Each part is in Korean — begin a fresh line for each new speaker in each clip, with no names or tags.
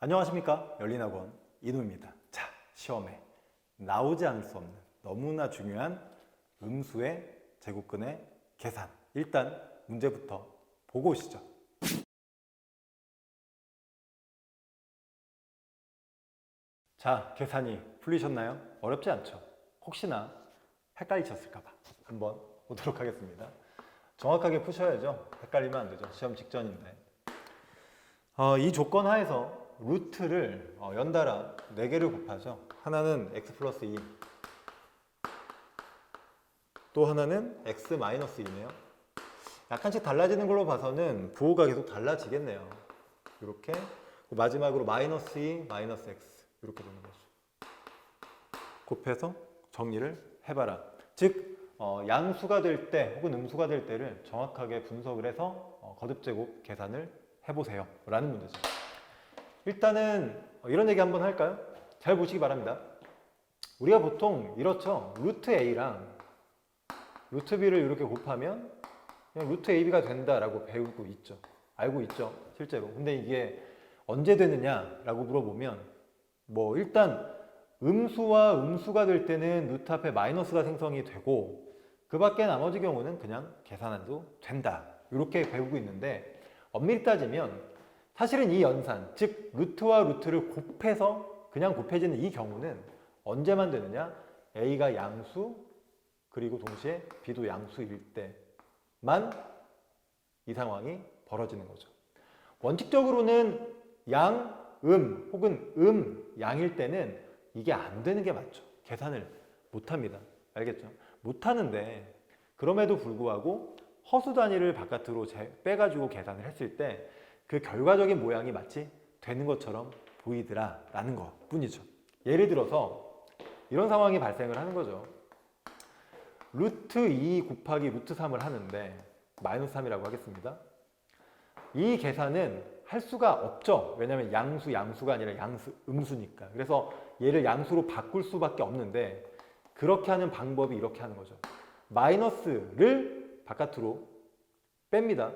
안녕하십니까 열린학원 이누입니다. 자 시험에 나오지 않을 수 없는 너무나 중요한 음수의 제곱근의 계산 일단 문제부터 보고 오시죠. 자 계산이 풀리셨나요? 어렵지 않죠? 혹시나 헷갈리셨을까봐 한번 보도록 하겠습니다. 정확하게 푸셔야죠. 헷갈리면 안 되죠. 시험 직전인데. 어, 이 조건 하에서 루트를 어, 연달아 4개를 곱하죠. 하나는 x 플러스 2, 또 하나는 x 마이너스 2네요. 약간씩 달라지는 걸로 봐서는 부호가 계속 달라지겠네요. 이렇게 마지막으로 마이너스 2, 마이너스 x 이렇게 되는 거죠. 곱해서 정리를 해봐라. 즉 어, 양수가 될 때 혹은 음수가 될 때를 정확하게 분석을 해서 어, 거듭제곱 계산을 해보세요. 라는 문제죠. 일단은 어, 이런 얘기 한번 할까요? 잘 보시기 바랍니다. 우리가 보통 이렇죠. 루트 A랑 루트 B를 이렇게 곱하면 그냥 루트 AB가 된다라고 배우고 있죠. 알고 있죠. 실제로. 근데 이게 언제 되느냐라고 물어보면 뭐 일단 음수와 음수가 될 때는 루트 앞에 마이너스가 생성이 되고 그 밖에 나머지 경우는 그냥 계산해도 된다. 이렇게 배우고 있는데 엄밀히 따지면 사실은 이 연산, 즉 루트와 루트를 곱해서 그냥 곱해지는 이 경우는 언제만 되느냐? A가 양수 그리고 동시에 B도 양수일 때만 이 상황이 벌어지는 거죠. 원칙적으로는 양, 음 혹은 음, 양일 때는 이게 안 되는 게 맞죠. 계산을 못 합니다. 알겠죠? 못 하는데 그럼에도 불구하고 허수 단위를 바깥으로 제- 빼가지고 계산을 했을 때 그 결과적인 모양이 마치 되는 것처럼 보이더라 라는 것 뿐이죠. 예를 들어서 이런 상황이 발생을 하는 거죠. 루트 2 곱하기 루트 3을 하는데 마이너스 3이라고 하겠습니다. 이 계산은 할 수가 없죠. 왜냐하면 양수, 양수가 아니라 양수, 음수니까. 그래서 얘를 양수로 바꿀 수밖에 없는데 그렇게 하는 방법이 이렇게 하는 거죠. 마이너스를 바깥으로 뺍니다.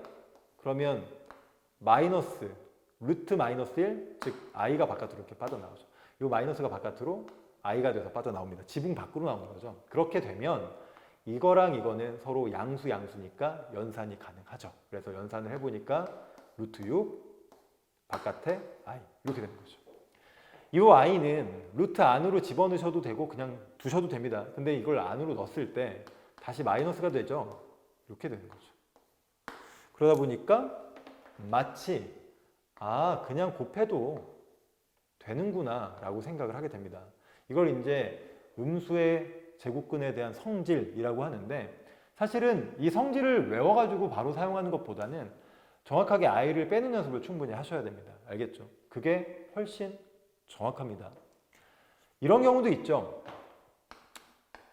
그러면 마이너스 루트 마이너스 1, 즉 i가 바깥으로 이렇게 빠져나오죠. 이 마이너스가 바깥으로 i가 돼서 빠져나옵니다. 지붕 밖으로 나오는 거죠. 그렇게 되면 이거랑 이거는 서로 양수 양수니까 연산이 가능하죠. 그래서 연산을 해보니까 루트 6 바깥에 i 이렇게 되는 거죠. 이 i는 루트 안으로 집어넣으셔도 되고 그냥 두셔도 됩니다. 근데 이걸 안으로 넣었을 때 다시 마이너스가 되죠. 이렇게 되는 거죠. 그러다 보니까 마치 아 그냥 곱해도 되는구나 라고 생각을 하게 됩니다. 이걸 이제 음수의 제곱근에 대한 성질이라고 하는데 사실은 이 성질을 외워가지고 바로 사용하는 것보다는 정확하게 i를 빼는 연습을 충분히 하셔야 됩니다. 알겠죠? 그게 훨씬 정확합니다. 이런 경우도 있죠.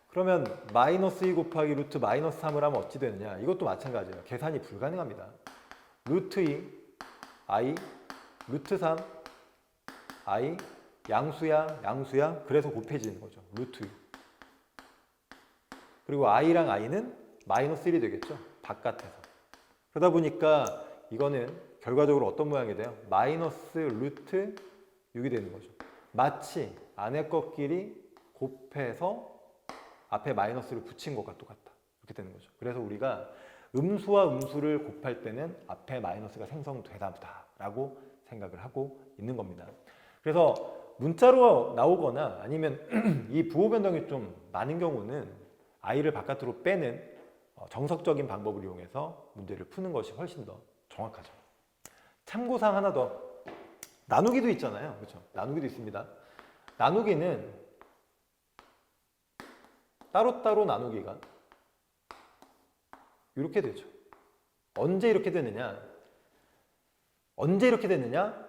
그러면 마이너스 2 곱하기 루트 마이너스 3을 하면 어찌 되느냐? 이것도 마찬가지예요. 계산이 불가능합니다. 루트 2, i, 루트 3, i, 양수야, 양수야. 그래서 곱해지는 거죠. 루트 2. 그리고 i랑 i는 마이너스 1이 되겠죠. 바깥에서. 그러다 보니까 이거는 결과적으로 어떤 모양이 돼요? 마이너스 루트 6이 되는 거죠. 마치 안의 것끼리 곱해서 앞에 마이너스를 붙인 것과 똑같다. 이렇게 되는 거죠. 그래서 우리가 음수와 음수를 곱할 때는 앞에 마이너스가 생성되다 보다라고 생각을 하고 있는 겁니다. 그래서 문자로 나오거나 아니면 이 부호 변동이 좀 많은 경우는 i를 바깥으로 빼는 어, 정석적인 방법을 이용해서 문제를 푸는 것이 훨씬 더 정확하죠. 참고사항 하나 더 나누기도 있잖아요. 그렇죠? 나누기도 있습니다. 나누기는 따로따로 나누기가 이렇게 되죠. 언제 이렇게 되느냐? 언제 이렇게 되느냐?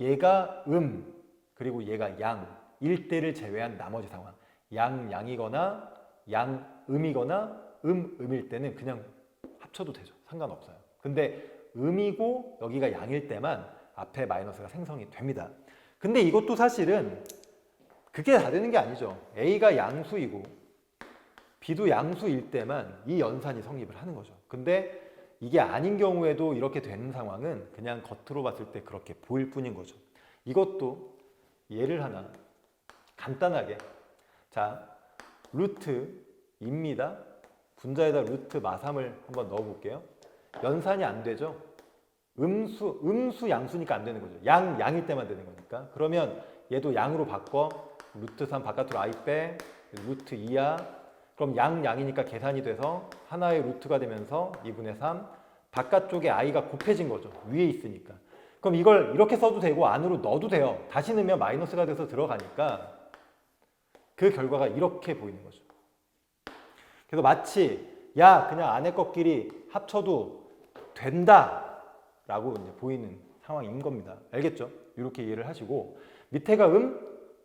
얘가 음 그리고 얘가 양일 때를 제외한 나머지 상황. 양 양이거나 양 음이거나 음 음일 때는 그냥 합쳐도 되죠. 상관없어요. 근데 음이고 여기가 양일 때만 앞에 마이너스가 생성이 됩니다. 근데 이것도 사실은 그게 다 되는 게 아니죠. A가 양수이고 B도 양수일 때만 이 연산이 성립을 하는 거죠. 근데 이게 아닌 경우에도 이렇게 되는 상황은 그냥 겉으로 봤을 때 그렇게 보일 뿐인 거죠. 이것도 예를 하나 간단하게 자 루트입니다. 분자에다 루트 마삼을 한번 넣어볼게요. 연산이 안 되죠. 음수 음수 양수니까 안 되는 거죠. 양 양일 때만 되는 거니까. 그러면 얘도 양으로 바꿔 루트 3 바깥으로 i 빼 루트 2야. 그럼 양 양이니까 계산이 돼서 하나의 루트가 되면서 2분의 3 바깥쪽에 i가 곱해진 거죠. 위에 있으니까. 그럼 이걸 이렇게 써도 되고 안으로 넣어도 돼요. 다시 넣으면 마이너스가 돼서 들어가니까 그 결과가 이렇게 보이는 거죠. 그래서 마치 야 그냥 안에 것끼리 합쳐도 된다 라고 이제 보이는 상황인 겁니다. 알겠죠? 이렇게 이해를 하시고 밑에가 음,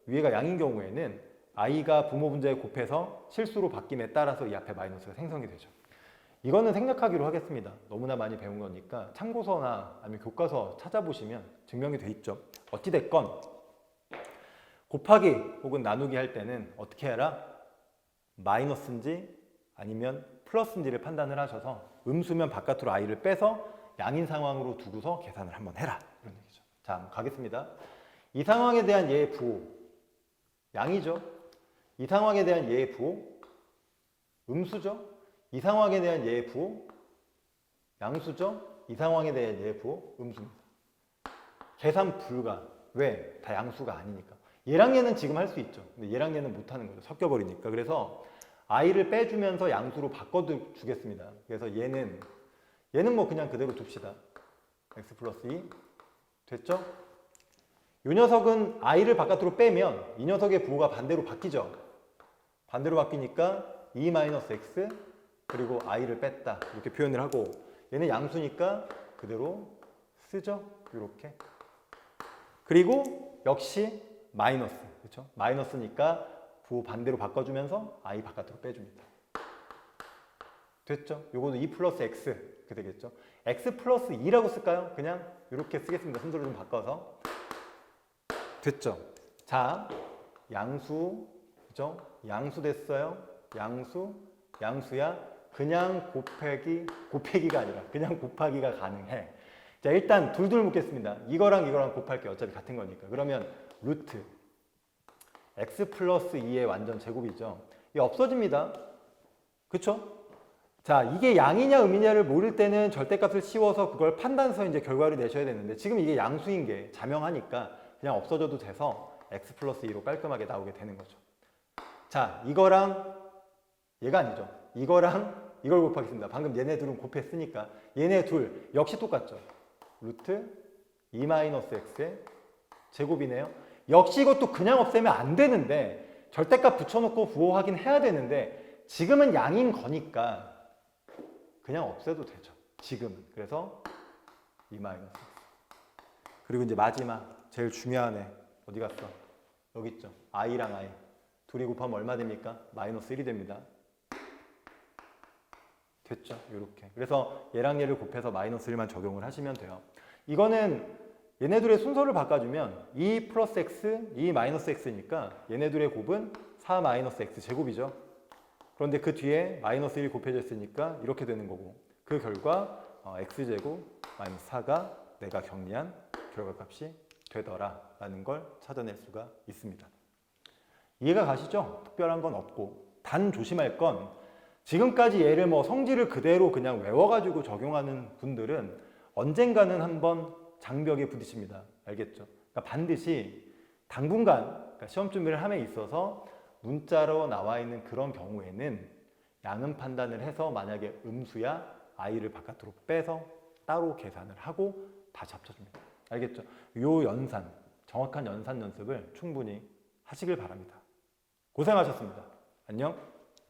위에가 양인 경우에는 i가 부모 분자에 곱해서 실수로 바뀜에 따라서 이 앞에 마이너스가 생성이 되죠. 이거는 생략하기로 하겠습니다. 너무나 많이 배운 거니까 참고서나 아니면 교과서 찾아보시면 증명이 돼 있죠. 어찌 됐건 곱하기 혹은 나누기 할 때는 어떻게 해라? 마이너스인지 아니면 플러스인지를 판단을 하셔서 음수면 바깥으로 i를 빼서 양인 상황으로 두고서 계산을 한번 해라. 이런 얘기죠. 자, 가겠습니다. 이 상황에 대한 예의 부호 양이죠. 이 상황에 대한 예의 부호 음수죠. 이 상황에 대한 예의 부호 양수죠. 이 상황에 대한 예의 부호 음수입니다. 계산 불가. 왜? 다 양수가 아니니까. 얘랑 얘는 지금 할 수 있죠. 근데 얘랑 얘는 못 하는 거죠. 섞여 버리니까. 그래서 i를 빼주면서 양수로 바꿔 주겠습니다. 그래서 얘는 얘는 뭐 그냥 그대로 둡시다. x 플러스 2 됐죠? 이 녀석은 i를 바깥으로 빼면 이 녀석의 부호가 반대로 바뀌죠. 반대로 바뀌니까 2 마이너스 x 그리고 i를 뺐다 이렇게 표현을 하고 얘는 양수니까 그대로 쓰죠. 이렇게 그리고 역시 마이너스 그렇죠? 마이너스니까 부호 반대로 바꿔주면서 i 바깥으로 빼줍니다. 됐죠? 요거는 2 플러스 x 이렇게 되겠죠? x 플러스 2라고 쓸까요? 그냥 이렇게 쓰겠습니다. 순서를 좀 바꿔서 됐죠? 자, 양수 그죠? 양수 됐어요. 양수, 양수야. 그냥 곱하기, 곱하기가 아니라 그냥 곱하기가 가능해. 자, 일단 둘둘 묻겠습니다. 이거랑 이거랑 곱할게 어차피 같은 거니까. 그러면 루트 x 플러스 2의 완전 제곱이죠. 이게 없어집니다. 그쵸? 자, 이게 양이냐 음이냐를 모를 때는 절대값을 씌워서 그걸 판단해서 이제 결과를 내셔야 되는데 지금 이게 양수인 게 자명하니까 그냥 없어져도 돼서 x 플러스 2로 깔끔하게 나오게 되는 거죠. 자, 이거랑 얘가 아니죠. 이거랑 이걸 곱하겠습니다. 방금 얘네 둘은 곱했으니까 얘네 둘 역시 똑같죠. 루트 2 마이너스 x의 제곱이네요. 역시 이것도 그냥 없애면 안 되는데 절대값 붙여놓고 부호 확인해야 되는데 지금은 양인 거니까 그냥 없애도 되죠. 지금은. 그래서 2 마이너스 x. 그리고 이제 마지막 제일 중요한 애 어디 갔어? 여기 있죠. i랑 i. 둘이 곱하면 얼마 됩니까? 마이너스 1이 됩니다. 됐죠? 이렇게. 그래서 얘랑 얘를 곱해서 마이너스 1만 적용을 하시면 돼요. 이거는 얘네들의 순서를 바꿔주면 2 플러스 x, 2 마이너스 x니까 얘네들의 곱은 4 마이너스 x 제곱이죠. 그런데 그 뒤에 마이너스 1이 곱해져 있으니까 이렇게 되는 거고 그 결과 어, x제곱 마이너스 4가 내가 정리한 결과값이 되더라 라는 걸 찾아낼 수가 있습니다. 이해가 가시죠? 특별한 건 없고 단 조심할 건 지금까지 얘를 뭐 성질을 그대로 그냥 외워가지고 적용하는 분들은 언젠가는 한번 장벽에 부딪힙니다. 알겠죠? 그러니까 반드시 당분간 그러니까 시험 준비를 함에 있어서 문자로 나와 있는 그런 경우에는 양은 판단을 해서 만약에 음수야 i를 바깥으로 빼서 따로 계산을 하고 다시 합쳐줍니다. 알겠죠? 요 연산, 정확한 연산 연습을 충분히 하시길 바랍니다. 고생하셨습니다. 안녕.